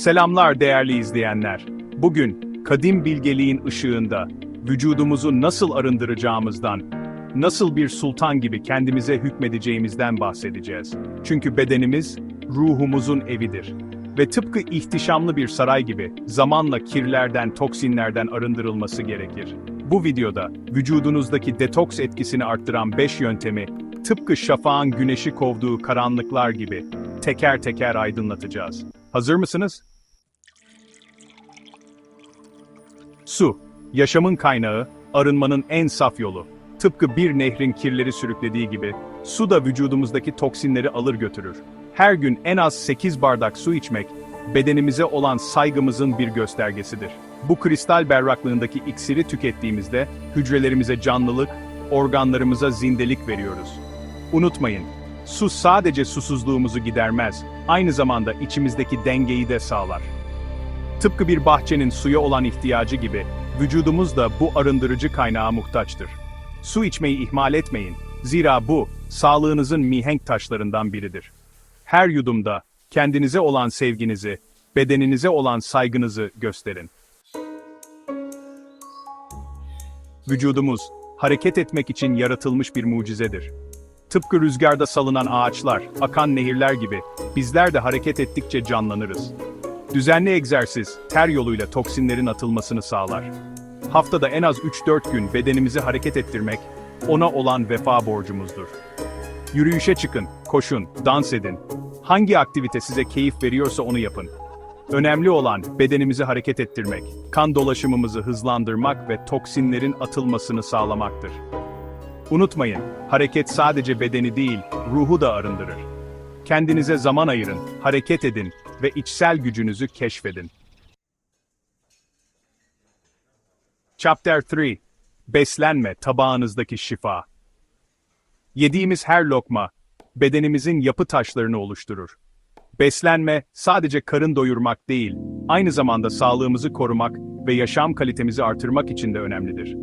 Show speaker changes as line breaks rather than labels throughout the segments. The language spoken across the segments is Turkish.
Selamlar değerli izleyenler. Bugün kadim bilgeliğin ışığında vücudumuzu nasıl arındıracağımızdan, nasıl bir sultan gibi kendimize hükmedeceğimizden bahsedeceğiz. Çünkü bedenimiz ruhumuzun evidir. Ve tıpkı ihtişamlı bir saray gibi zamanla kirlerden, toksinlerden arındırılması gerekir. Bu videoda vücudunuzdaki detoks etkisini arttıran 5 yöntemi tıpkı şafağın güneşi kovduğu karanlıklar gibi teker teker aydınlatacağız. Hazır mısınız? Su, yaşamın kaynağı, arınmanın en saf yolu. Tıpkı bir nehrin kirleri sürüklediği gibi, su da vücudumuzdaki toksinleri alır götürür. Her gün en az 8 bardak su içmek, bedenimize olan saygımızın bir göstergesidir. Bu kristal berraklığındaki iksiri tükettiğimizde, hücrelerimize canlılık, organlarımıza zindelik veriyoruz. Unutmayın, su sadece susuzluğumuzu gidermez, aynı zamanda içimizdeki dengeyi de sağlar. Tıpkı bir bahçenin suya olan ihtiyacı gibi, vücudumuz da bu arındırıcı kaynağa muhtaçtır. Su içmeyi ihmal etmeyin, zira bu, sağlığınızın mihenk taşlarından biridir. Her yudumda, kendinize olan sevginizi, bedeninize olan saygınızı gösterin. Vücudumuz, hareket etmek için yaratılmış bir mucizedir. Tıpkı rüzgarda salınan ağaçlar, akan nehirler gibi, bizler de hareket ettikçe canlanırız. Düzenli egzersiz, ter yoluyla toksinlerin atılmasını sağlar. Haftada en az 3-4 gün bedenimizi hareket ettirmek, ona olan vefa borcumuzdur. Yürüyüşe çıkın, koşun, dans edin. Hangi aktivite size keyif veriyorsa onu yapın. Önemli olan bedenimizi hareket ettirmek, kan dolaşımımızı hızlandırmak ve toksinlerin atılmasını sağlamaktır. Unutmayın, hareket sadece bedeni değil, ruhu da arındırır. Kendinize zaman ayırın, hareket edin ve içsel gücünüzü keşfedin. Chapter 3 Beslenme tabağınızdaki şifa. Yediğimiz her lokma, bedenimizin yapı taşlarını oluşturur. Beslenme, sadece karın doyurmak değil, aynı zamanda sağlığımızı korumak ve yaşam kalitemizi artırmak için de önemlidir.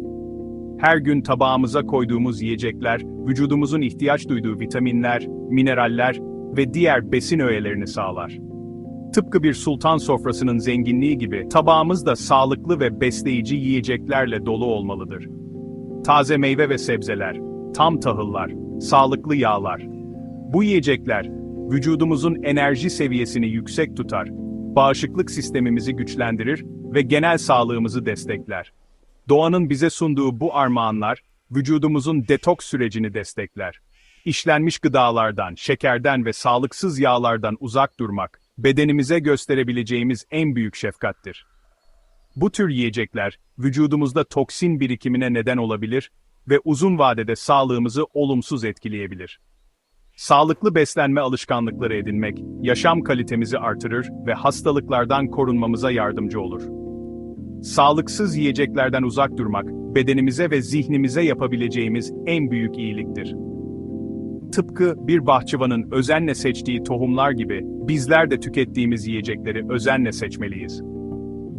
Her gün tabağımıza koyduğumuz yiyecekler, vücudumuzun ihtiyaç duyduğu vitaminler, mineraller ve diğer besin öğelerini sağlar. Tıpkı bir sultan sofrasının zenginliği gibi, tabağımız da sağlıklı ve besleyici yiyeceklerle dolu olmalıdır. Taze meyve ve sebzeler, tam tahıllar, sağlıklı yağlar. Bu yiyecekler, vücudumuzun enerji seviyesini yüksek tutar, bağışıklık sistemimizi güçlendirir ve genel sağlığımızı destekler. Doğanın bize sunduğu bu armağanlar, vücudumuzun detoks sürecini destekler. İşlenmiş gıdalardan, şekerden ve sağlıksız yağlardan uzak durmak, bedenimize gösterebileceğimiz en büyük şefkattir. Bu tür yiyecekler, vücudumuzda toksin birikimine neden olabilir ve uzun vadede sağlığımızı olumsuz etkileyebilir. Sağlıklı beslenme alışkanlıkları edinmek, yaşam kalitemizi artırır ve hastalıklardan korunmamıza yardımcı olur. Sağlıksız yiyeceklerden uzak durmak, bedenimize ve zihnimize yapabileceğimiz en büyük iyiliktir. Tıpkı bir bahçıvanın özenle seçtiği tohumlar gibi, bizler de tükettiğimiz yiyecekleri özenle seçmeliyiz.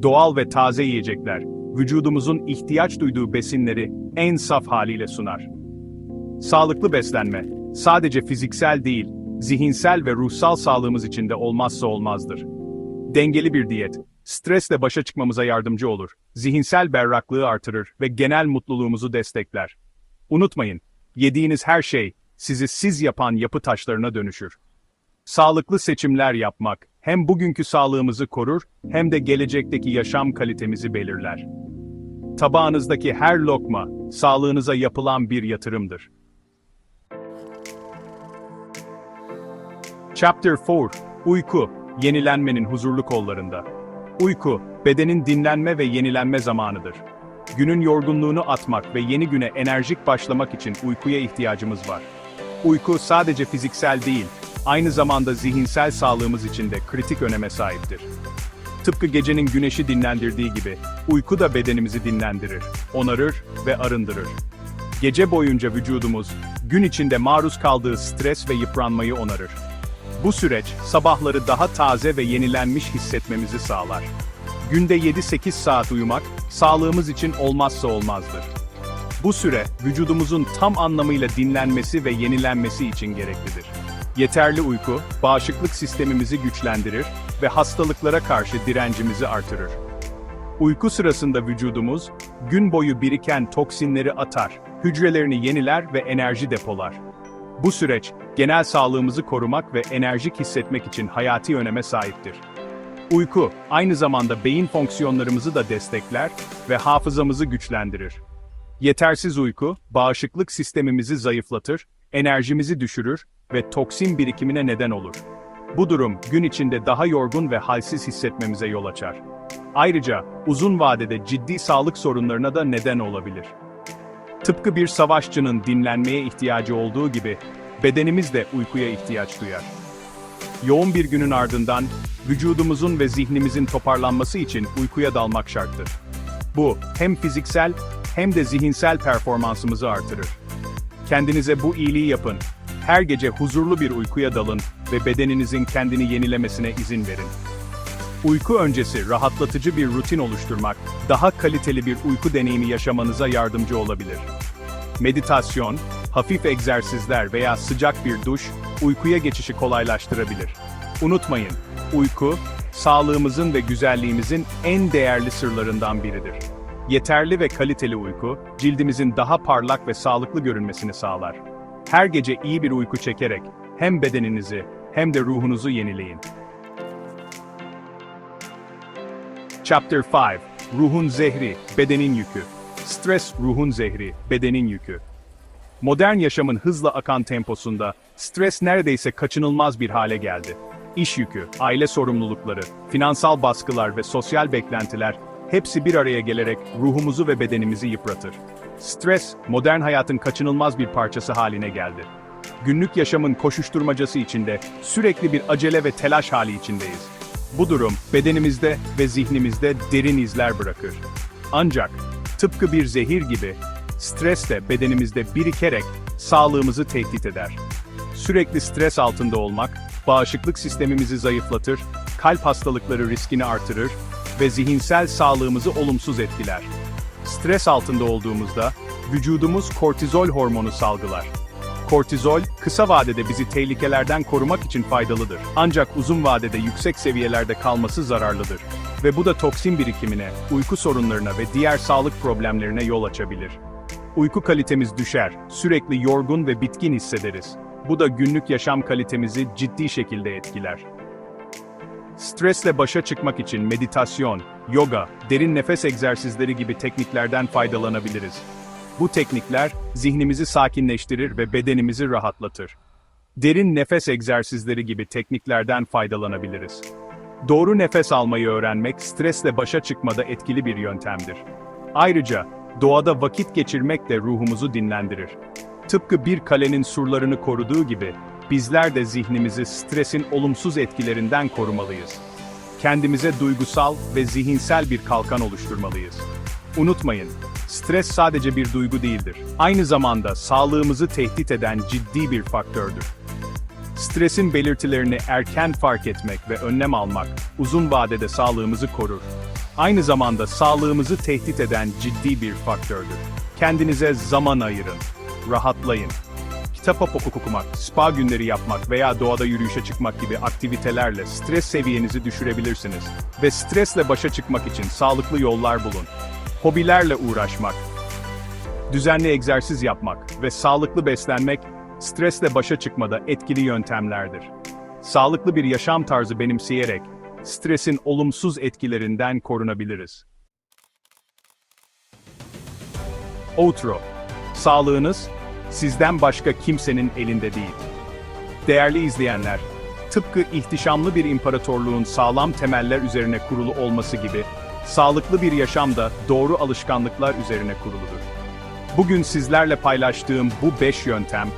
Doğal ve taze yiyecekler, vücudumuzun ihtiyaç duyduğu besinleri en saf haliyle sunar. Sağlıklı beslenme, sadece fiziksel değil, zihinsel ve ruhsal sağlığımız için de olmazsa olmazdır. Dengeli bir diyet, stresle başa çıkmamıza yardımcı olur, zihinsel berraklığı artırır ve genel mutluluğumuzu destekler. Unutmayın, yediğiniz her şey, sizi siz yapan yapı taşlarına dönüşür. Sağlıklı seçimler yapmak, hem bugünkü sağlığımızı korur, hem de gelecekteki yaşam kalitemizi belirler. Tabağınızdaki her lokma, sağlığınıza yapılan bir yatırımdır. Chapter 4 Uyku, yenilenmenin huzurlu kollarında. Uyku, bedenin dinlenme ve yenilenme zamanıdır. Günün yorgunluğunu atmak ve yeni güne enerjik başlamak için uykuya ihtiyacımız var. Uyku sadece fiziksel değil, aynı zamanda zihinsel sağlığımız için de kritik öneme sahiptir. Tıpkı gecenin güneşi dinlendirdiği gibi, uyku da bedenimizi dinlendirir, onarır ve arındırır. Gece boyunca vücudumuz, gün içinde maruz kaldığı stres ve yıpranmayı onarır. Bu süreç, sabahları daha taze ve yenilenmiş hissetmemizi sağlar. Günde 7-8 saat uyumak, sağlığımız için olmazsa olmazdır. Bu süre, vücudumuzun tam anlamıyla dinlenmesi ve yenilenmesi için gereklidir. Yeterli uyku, bağışıklık sistemimizi güçlendirir ve hastalıklara karşı direncimizi artırır. Uyku sırasında vücudumuz, gün boyu biriken toksinleri atar, hücrelerini yeniler ve enerji depolar. Bu süreç, genel sağlığımızı korumak ve enerjik hissetmek için hayati öneme sahiptir. Uyku, aynı zamanda beyin fonksiyonlarımızı da destekler ve hafızamızı güçlendirir. Yetersiz uyku, bağışıklık sistemimizi zayıflatır, enerjimizi düşürür ve toksin birikimine neden olur. Bu durum, gün içinde daha yorgun ve halsiz hissetmemize yol açar. Ayrıca, uzun vadede ciddi sağlık sorunlarına da neden olabilir. Tıpkı bir savaşçının dinlenmeye ihtiyacı olduğu gibi, bedenimiz de uykuya ihtiyaç duyar. Yoğun bir günün ardından, vücudumuzun ve zihnimizin toparlanması için uykuya dalmak şarttır. Bu, hem fiziksel hem de zihinsel performansımızı artırır. Kendinize bu iyiliği yapın. Her gece huzurlu bir uykuya dalın ve bedeninizin kendini yenilemesine izin verin. Uyku öncesi rahatlatıcı bir rutin oluşturmak, daha kaliteli bir uyku deneyimi yaşamanıza yardımcı olabilir. Meditasyon, hafif egzersizler veya sıcak bir duş, uykuya geçişi kolaylaştırabilir. Unutmayın, uyku, sağlığımızın ve güzelliğimizin en değerli sırlarından biridir. Yeterli ve kaliteli uyku, cildimizin daha parlak ve sağlıklı görünmesini sağlar. Her gece iyi bir uyku çekerek, hem bedeninizi hem de ruhunuzu yenileyin. Chapter 5 Ruhun zehri, bedenin yükü. Stres ruhun zehri, bedenin yükü. Modern yaşamın hızla akan temposunda, stres neredeyse kaçınılmaz bir hale geldi. İş yükü, aile sorumlulukları, finansal baskılar ve sosyal beklentiler, hepsi bir araya gelerek ruhumuzu ve bedenimizi yıpratır. Stres, modern hayatın kaçınılmaz bir parçası haline geldi. Günlük yaşamın koşuşturmacası içinde, sürekli bir acele ve telaş hali içindeyiz. Bu durum, bedenimizde ve zihnimizde derin izler bırakır. Ancak, tıpkı bir zehir gibi, stres de bedenimizde birikerek sağlığımızı tehdit eder. Sürekli stres altında olmak, bağışıklık sistemimizi zayıflatır, kalp hastalıkları riskini artırır ve zihinsel sağlığımızı olumsuz etkiler. Stres altında olduğumuzda, vücudumuz kortizol hormonu salgılar. Kortizol, kısa vadede bizi tehlikelerden korumak için faydalıdır. Ancak uzun vadede yüksek seviyelerde kalması zararlıdır. Ve bu da toksin birikimine, uyku sorunlarına ve diğer sağlık problemlerine yol açabilir. Uyku kalitemiz düşer, sürekli yorgun ve bitkin hissederiz. Bu da günlük yaşam kalitemizi ciddi şekilde etkiler. Stresle başa çıkmak için meditasyon, yoga, derin nefes egzersizleri gibi tekniklerden faydalanabiliriz. Bu teknikler zihnimizi sakinleştirir ve bedenimizi rahatlatır. Derin nefes egzersizleri gibi tekniklerden faydalanabiliriz. Doğru nefes almayı öğrenmek stresle başa çıkmada etkili bir yöntemdir. Ayrıca doğada vakit geçirmek de ruhumuzu dinlendirir. Tıpkı bir kalenin surlarını koruduğu gibi bizler de zihnimizi stresin olumsuz etkilerinden korumalıyız. Kendimize duygusal ve zihinsel bir kalkan oluşturmalıyız. Unutmayın, stres sadece bir duygu değildir. Aynı zamanda sağlığımızı tehdit eden ciddi bir faktördür. Stresin belirtilerini erken fark etmek ve önlem almak, uzun vadede sağlığımızı korur. Aynı zamanda sağlığımızı tehdit eden ciddi bir faktördür. Kendinize zaman ayırın, rahatlayın. Kitap okumak, spa günleri yapmak veya doğada yürüyüşe çıkmak gibi aktivitelerle stres seviyenizi düşürebilirsiniz. Ve stresle başa çıkmak için sağlıklı yollar bulun. Hobilerle uğraşmak, düzenli egzersiz yapmak ve sağlıklı beslenmek, stresle başa çıkmada etkili yöntemlerdir. Sağlıklı bir yaşam tarzı benimseyerek, stresin olumsuz etkilerinden korunabiliriz. Outro. Sağlığınız, sizden başka kimsenin elinde değil. Değerli izleyenler, tıpkı ihtişamlı bir imparatorluğun sağlam temeller üzerine kurulu olması gibi, sağlıklı bir yaşam da doğru alışkanlıklar üzerine kuruludur. Bugün sizlerle paylaştığım bu 5 yöntem,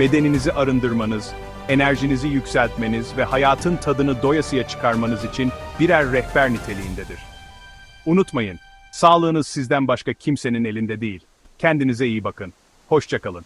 bedeninizi arındırmanız, enerjinizi yükseltmeniz ve hayatın tadını doyasıya çıkarmanız için birer rehber niteliğindedir. Unutmayın, sağlığınız sizden başka kimsenin elinde değil. Kendinize iyi bakın. Hoşçakalın.